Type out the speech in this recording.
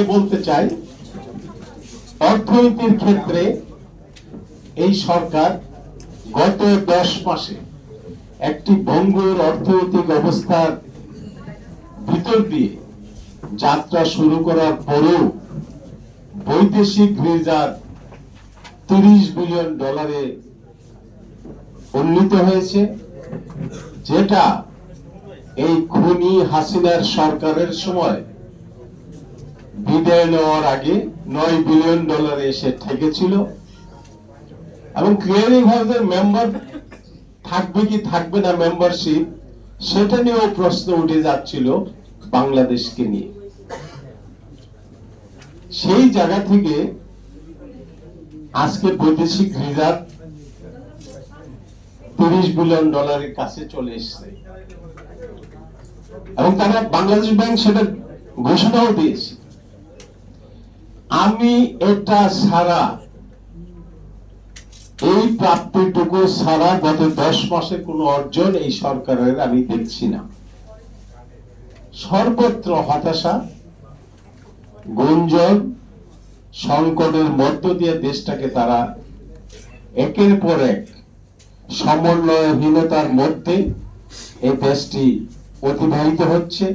আগে বলতে চাই, অর্থনীতির ক্ষেত্রে এই সরকার গত দশ মাসে একটি ভঙ্গুর অর্থনৈতিক অবস্থার ভিতর দিয়ে যাত্রা শুরু করার পরেও বৈদেশিক রিজার্ভ তিরিশ বিলিয়ন ডলারে উন্নীত হয়েছে, যেটা এই খুনি হাসিনার সরকারের সময় বিদায় নেওয়ার আগে নয় বিলিয়ন ডলারে এসে ঠেকেছিল। এবং ক্লিয়ারিং হাউসের মেম্বার থাকবে কি থাকবে না মেম্বারশিপ সেটা নিয়েও প্রশ্ন উঠে যাচ্ছিল বাংলাদেশকে নিয়ে। সেই জায়গা থেকে আজকে বৈদেশিক রিজার্ভ তিরিশ বিলিয়ন ডলারের কাছে চলে এসেছে। এবং তারা বাংলাদেশ ব্যাংক সেটা ঘোষণাও দিয়েছে। আমি এটা সারা এই প্রাপ্তিটুকু সারা গত দশ মাসে কোনো অর্জন এই সরকারের আমি দেখছি না। সর্বত্র হতাশা, গুঞ্জন, সংকটের মধ্য দিয়ে দেশটাকে তারা একের পর এক সমন্বয়হীনতার মধ্যে এই দেশটি অতিবাহিত হচ্ছে।